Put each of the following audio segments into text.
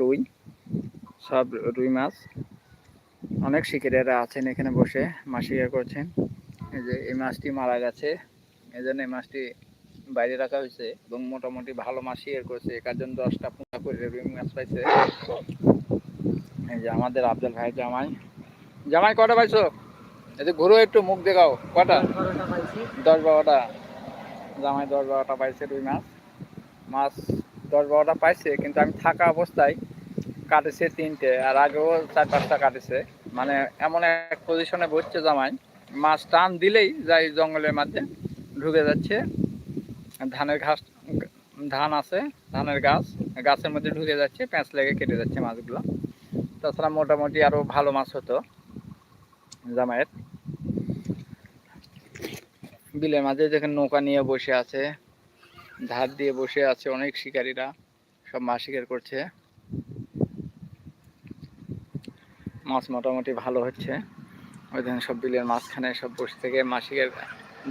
রুই সব রুই মাছ। অনেক শিকারীরা আছেন এখানে বসে মাছ শিকার করছেন। এই যে এই মাছটি মারা গেছে এই জন্য এই মাছটি বাইরে রাখা হয়েছে এবং মোটামুটি ভালো মাছ শিকার করছে। একার জন্য দশটা পনেরো করে রুই মাছ পাইছে। এই যে আমাদের আফজাল ভাই জামাই। জামাই কটা পাইছো? এই যে ঘুরো একটু মুখ দেখাও। কটা? দশ বারোটা। জামাই দশ বারোটা পাইছে রুই মাছ। মাছ দশ বারোটা পাইছে, কিন্তু আমি থাকা অবস্থায় কাটেছে তিনটে, আর আগেও চার পাঁচটা কাটেছে। মানে এমন এক পজিশনে বসছে জামাই, মাছ টান দিলেই যাই জঙ্গলের মাঝে ঢুকে যাচ্ছে। ধানের ঘাস, ধান আছে, ধানের গাছ, গাছের মধ্যে ঢুকে যাচ্ছে, প্যাঁচ লেগে কেটে যাচ্ছে মাছগুলো। তাছাড়া মোটামুটি আরও ভালো মাছ হতো জামাইয়ের। বিলের মাঝে যেখানে নৌকা নিয়ে বসে আছে ধার দিয়ে বসে আছে অনেক শিকারীরা, সব মাছ শিকার করছে। মাছ মোটামুটি ভালো হচ্ছে। ওই দিন সব বিলের মাঝখানে সব বসে থেকে মাছ শিকার,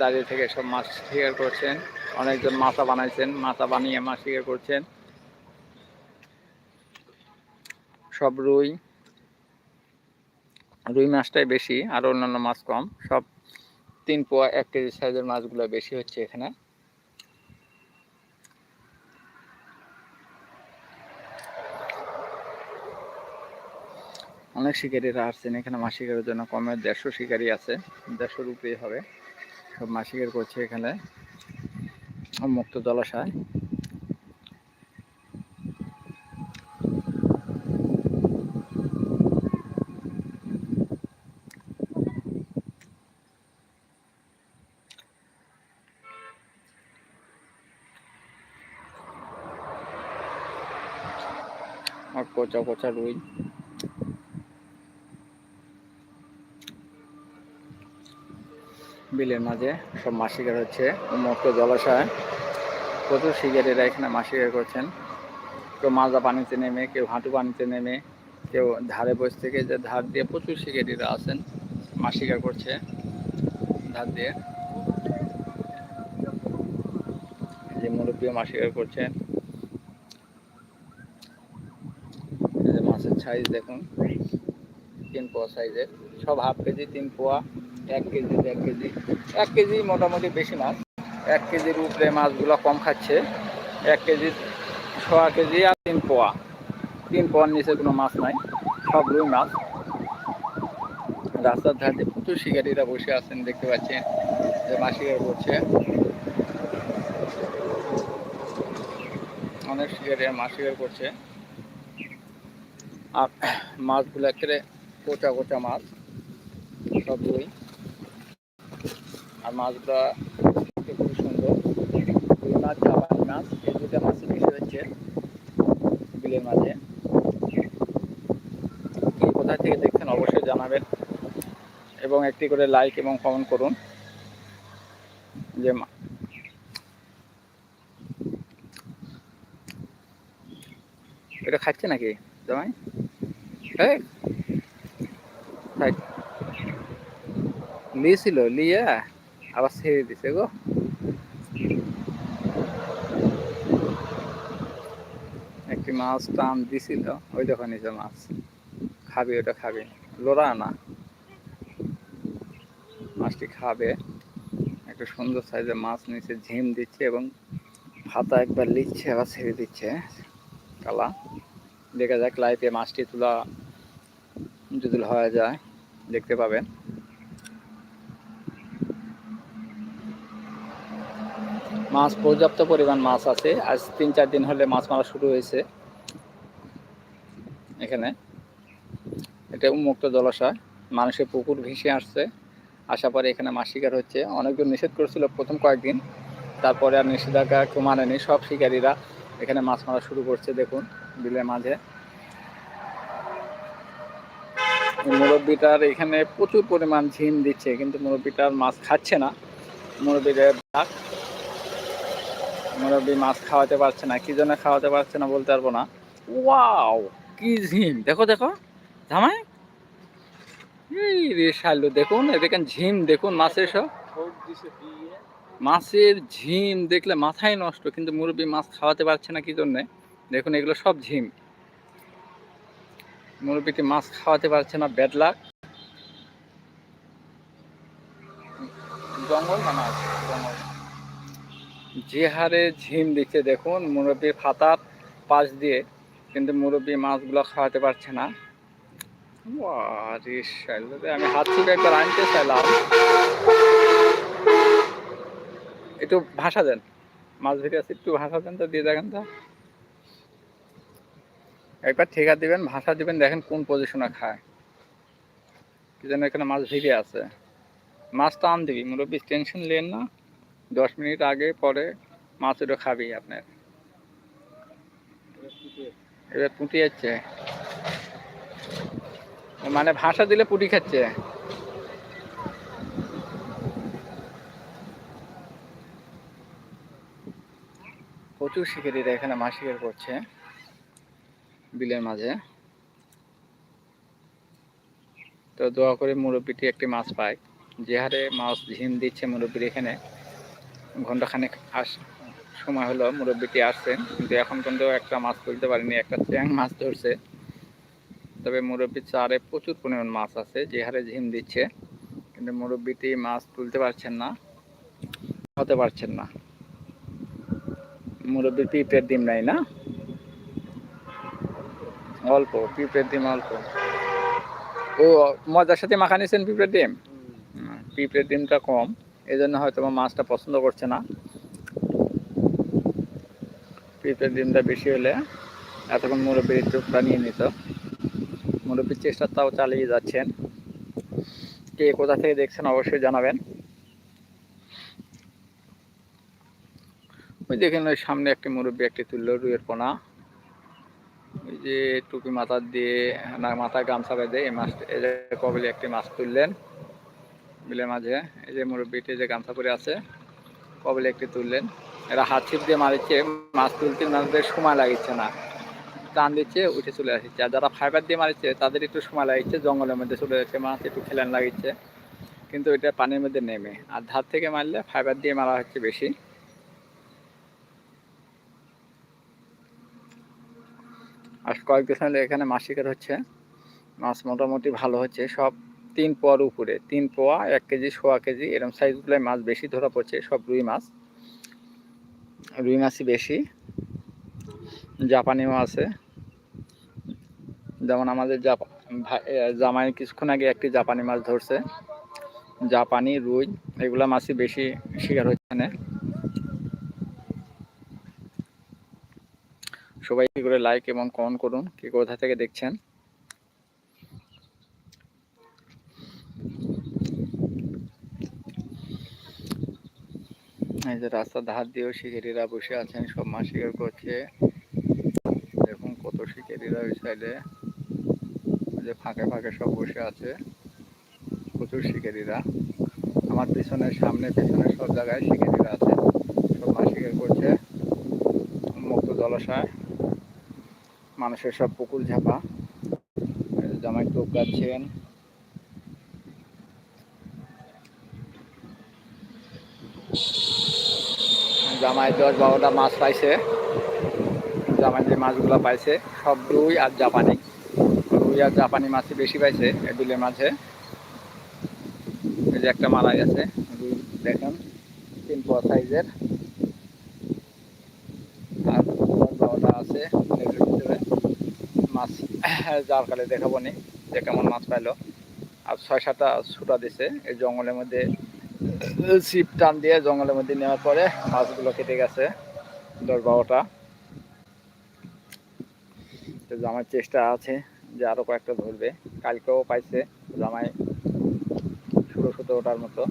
দাঁড়িয়ে থেকে সব মাছ শিকার করছেন। অনেকজন মাথা বানাইছেন, মাথা বানিয়ে মাছ শিকার করছেন। সব রুই রুই মাছটাই বেশি, আর অন্যান্য মাছ কম। সব তিন পোয়া এক কেজি সাইজের মাছগুলো বেশি হচ্ছে এখানে। অনেক শিকারীরা আসছেন, এখানে মাছ শিকারের জন্য কমে দেড়শো শিকারী আছে, দেড়শো উপরেই হবে। সব মাছ শিকার করছে এখানে মুক্ত জলাশয়। আর কোচা কোচা রুই। বিলের মাঝে সব মাছ শিকার হচ্ছে, উন্মুক্ত জলাশয়। প্রচুর শিকারীরা এখানে মাছ শিকার করছেন। কেউ মাজা পানিতে নেমে, কেউ হাঁটু পানিতে নেমে, কেউ ধারে বসে থেকে যে ধার দিয়ে প্রচুর শিকারীরা আছেন মাছ শিকার করছে ধার দিয়ে। যে মুরব্বীও মাছ শিকার করছেন। মাছের সাইজ দেখুন, তিন পোয়া সাইজের সব হাফ কেজি, তিন পোয়া। এক কেজি এক কেজি। এক কেজি মোটামুটি বেশি মাছ এক কেজির উপরে মাছগুলো কম খাচ্ছে। এক কেজি ছয়া কেজি আর তিন পোয়া। তিন পোয়ার নিচে কোনো মাছ নাই, সব রুই মাছ। রাস্তার ধারে প্রচুর শিকারীরা বসে আছেন, দেখতে পাচ্ছেন যে মাছ শিকার করছে। অনেক শিকারীরা মাছ শিকার করছে। আর মাছগুলো একেবারে কোচা কোচা মাছ, সব রুই। আর মাছগুলো দেখতে খুবই সুন্দর। রুই মাছ জাপানি মাছ এই দুটা মাছই বেশি হচ্ছে বিলের মাঝে। কোথায় থেকে দেখছেন অবশ্যই জানাবেন। এবং একটি করে লাইক এবং কমেন্ট করুন। যে এটা খাচ্ছে নাকি জামাই? হ্যাঁ খাই লিয়েছিল লিয়ে আবার ছেড়ে দিছে গো। একটি মাছ টান দিছিল, ওই দেখো নিচে মাছ। খাবি, ওটা খাবি। লোড়া না। মাছটি খাবে। একটা সুন্দর সাইজের মাছ নিচে ঝিম দিচ্ছে এবং হাতা একবার লিচ্ছে আবার ছেড়ে দিচ্ছে। কালা। দেখা যাক লাইফে মাছটি তোলা যদি হয়ে যায়, দেখতে পাবেন। মাছ, পর্যাপ্ত পরিমাণ মাছ আছে। আজ তিন, চার দিন হলে মাছ মারা শুরু হয়েছে। এখানে। এটা উন্মুক্ত জলাশয়। মানুষের পুকুর ভেসে আসছে। আসার পরে এখানে মাছ শিকার হচ্ছে। অনেকজন নিষেধ করেছিল প্রথম কয়েকদিন। তারপরে আর নিষেধাজ্ঞা কেউ মানেনি। সব শিকারীরা এখানে মাছ মারা শুরু করছে, দেখুন, বিলের মাঝে। মুরব্বিটার এখানে প্রচুর পরিমাণ ঝিম দিচ্ছে, কিন্তু মুরব্বিটার মাছ খাচ্ছে না। মুরব্বিদের ডাক মুরব্বি মাছ খাওয়াতে পারছে না, কি জন্য খাওয়াতে পারছে না বলতে পারব না। ওয়াও, কি ঝিম, দেখো দেখো, জামাই। শালু, দেখুন দেখেন ঝিম, দেখুন মাছের সব। মাছের ঝিম, দেখলে মাথায় নষ্ট, কিন্তু মুরব্বি মাছ খাওয়াতে পারছে না কি জন্যে? দেখুন, এগুলো সব ঝিম। মুরব্বীটি মাছ খাওয়াতে পারছে না? ব্যাড জঙ্গল না যে হারে ঝিম দিচ্ছে, দেখুন মুরব্বীর খাতার পাশ দিয়ে, কিন্তু মুরব্বী মাছগুলো খাওয়াতে পারছে না। আমি হাত থেকে একবার আনতে চাইলাম। একটু ভাষা দেন। মাছ ধরে আছে একটু ভাষা দেন তো, দিয়ে দেখেন তো। একবার ঠিকা দিবেন, ভাষা দিবেন, দেখেন কোন পজিশনে খায়। কি যেন এখানে মাছ ভিড়ে আছে। মাছ আন দিবি মুরব্বী টেনশন নেন না। দশ মিনিট আগে পরে মাছ ওটা খাবি আপনার। এবার পুঁটি যাচ্ছে মানে ভাষা দিলে পুটি খাচ্ছে। প্রচুর শিকারীরা এখানে মাছ শিকার করছে বিলের মাঝে। তো দোয়া করে মুরব্বীটি একটি মাছ পায়। যে হারে মাছ ঝিম দিচ্ছে মুরব্বীর এখানে। ঘন্টাখানেক আস সময় হলো মুরব্বীটি আসছেন কিন্তু এখন পর্যন্ত একটা মাছ তুলতে পারেনি একটা চ্যাং মাছ ধরছে। তবে মুরব্বীর চারে প্রচুর পরিমাণ মাছ আছে যে হারে ঝিম দিচ্ছে কিন্তু মুরব্বীটি মাছ তুলতে পারছেন না হতে পারছেন না। মুরব্বীর পিঁপড়ের ডিম নাই না? অল্প পিঁপড়ের ডিম অল্প। ও মজার সাথে মাখা নিয়েছেন পিঁপড়ের ডিম? পিঁপড়ের ডিমটা কম। এই জন্য হয়তো মাছটা পছন্দ করছে না। পিঁপড়ের ডিমটা বেশি হলে এতক্ষণ মুরব্বীর চোখটা নিয়ে নিত। মুরব্বীর চেষ্টা তাও চালিয়ে যাচ্ছেন। কে কোথা থেকে দেখছেন অবশ্যই জানাবেন। ওই দেখেন ওই সামনে একটি মুরব্বী, একটি তুলল রুইয়ের পোনা। ওই যে টুপি মাথা দিয়ে মাথায় গামছা বেঁধে এই মাছ কবলে একটি মাছ তুললেন। বিলের মাঝে, এই যে মুরব্বীটি যে গামছা পরে আছে, কবলে একটি তুললেন। এরা হাত ছিপ দিয়ে মারিচ্ছে মাছ তুলতে ওনাদের সময় লাগিচ্ছে না। টান দিচ্ছে, উঠে চলে আসছে। আর যারা ফাইবার দিয়ে মারিচ্ছে তাদের একটু সময় লাগিচ্ছে জঙ্গলের মধ্যে চলে যাচ্ছে, মাছ একটু খেলান লাগিচ্ছে কিন্তু এটা পানির মধ্যে নেমে। আর ধার থেকে মারলে ফাইবার দিয়ে মারা হচ্ছে বেশি। আর কয়েকদিন হলে এখানে মাছ শিকার হচ্ছে। মাছ মোটামুটি ভালো হচ্ছে, সব তিন পোয়ার উপরে, তিন পোয়া, এক কেজি, সোয়া কেজি এরকম সাইজগুলোয় মাছ বেশি ধরা পড়ছে, সব রুই মাছ। রুই মাছই বেশি। জাপানিও আছে। যেমন আমাদের জামাই কিছুক্ষণ আগে একটি জাপানি মাছ ধরছে। জাপানি, রুই, এগুলা মাছই বেশি শিকার হচ্ছে এখানে। সবাই কি করে লাইক এবং কমেন্ট করুন, কি কোথা থেকে দেখছেন? এই যে রাস্তার ধার দিয়েও শিকারীরা বসে আছেন, সব মাছ শিকার করছে। দেখুন কত শিকারীরা ওই সাইডে যে ফাঁকে ফাঁকে সব বসে আছে। প্রচুর শিকারীরা। আমার পিছনে সামনে পিছনে সব জায়গায় শিকারীরা আছে। সব মাছ শিকার করছে। মুক্ত জলাশয়। মানুষের সব পুকুর ঝাপা। জামাই টোপ গাচ্ছেন। জামাই দশ বারোটা মাছ পাইছে। জামাই যে মাছগুলো পাইছে। সব রুই আর জাপানি। রুই আর জাপানি মাছই বেশি পাইছে এই বিলের মাঝে। এই যে একটা মারা গেছে রুই দেখেন, তিন পোয়া সাইজের। আর দশ বারোটা আছে মাছ যার কালে দেখাবো নি যে কেমন মাছ পাইলো। আর ছয় সাতটা ছুটা দিছে, এই জঙ্গলের মধ্যে ছিপ টান দিয়ে জঙ্গলের মধ্যে নেওয়ার পরে মাছগুলো কেটে গেছে দশ বারোটা। তো জামাই চেষ্টা আছে যে আরও কয়েকটা ধরবে। কালকেও পাইছে জামাই ছোটো ওটার মতো।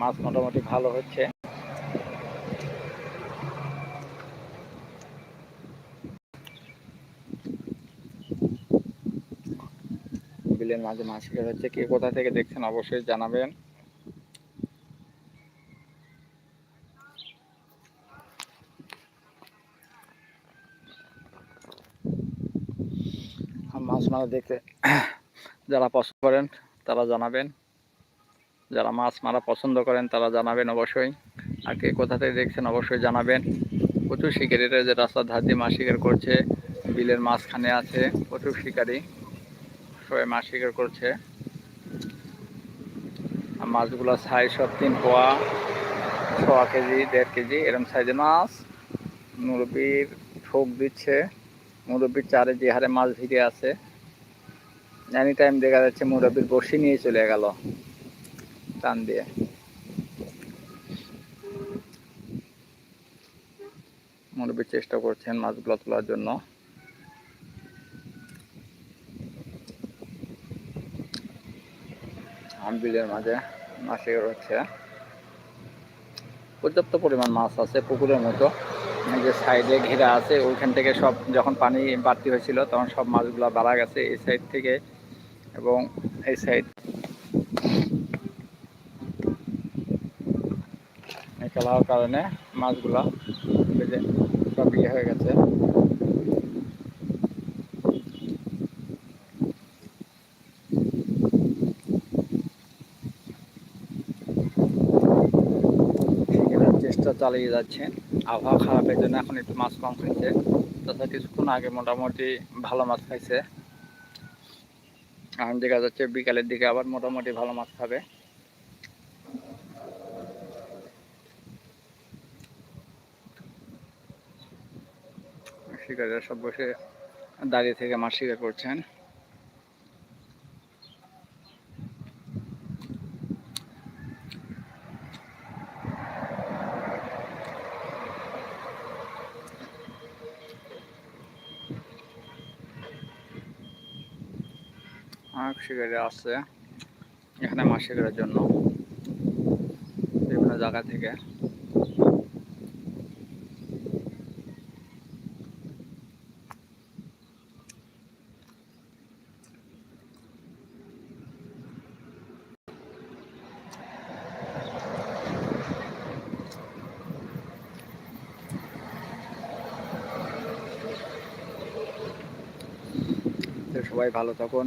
মাছ মোটামুটি ভালো হচ্ছে। বিলের মাঝে মাছ হচ্ছে কে কোথা থেকে দেখছেন অবশ্যই জানাবেন। মাছ মারা দেখতে যারা পছন্দ করেন, তারা জানাবেন। যারা মাছ মারা পছন্দ করেন, তারা জানাবেন অবশ্যই। আর কে কোথা থেকে দেখছেন, অবশ্যই জানাবেন। প্রচুর শিকারীরা যে রাস্তার ধার দিয়ে মাছ শিকার করছে, বিলের মাঝখানে আছে, প্রচুর শিকারী। সবাই মাছ শিকার করছে। আর মাছগুলো সাইজ সব তিন পোয়া ছোয়া কেজি, দেড় কেজি এরকম সাইজের মাছ। মুরব্বির ঠোক দিচ্ছে। মুরব্বির চারে যে হারে মাছ ভিড়ে আছে এনি টাইম দেখা যাচ্ছে মুরব্বির বসি নিয়ে চলে গেল, টান দিয়ে। মুরব্বী চেষ্টা করছেন মাছগুলো তোলার জন্য। আমবিলের মাঝে মাছ হচ্ছে পর্যাপ্ত পরিমাণ মাছ আছে পুকুরের মতো। এই যে সাইডে ঘেরা আছে, ওইখান থেকে সব যখন পানি বাড়তি হয়েছিল, তখন সব মাছগুলো বাড়া গেছে এই সাইড থেকে এবং এই সাইড হওয়ার কারণে মাছগুলা সব ইয়ে হয়ে গেছে শিকারের চেষ্টা চালিয়ে যাচ্ছে আবহাওয়া খারাপের জন্য এখন একটু মাছ কম খাইছে। তাছাড়া কিছুক্ষণ আগে মোটামুটি ভালো মাছ খাইছে। এখন দেখা যাচ্ছে বিকালের দিকে আবার মোটামুটি ভালো মাছ খাবে। শিকারীরা সব বসে দাঁড়িয়ে থেকে মাছ শিকার করছেন। অনেক শিকারি আসছে এখানে মাছ শিকারের জন্য। বিভিন্ন জায়গা থেকে। সবাই ভালো থাকুন।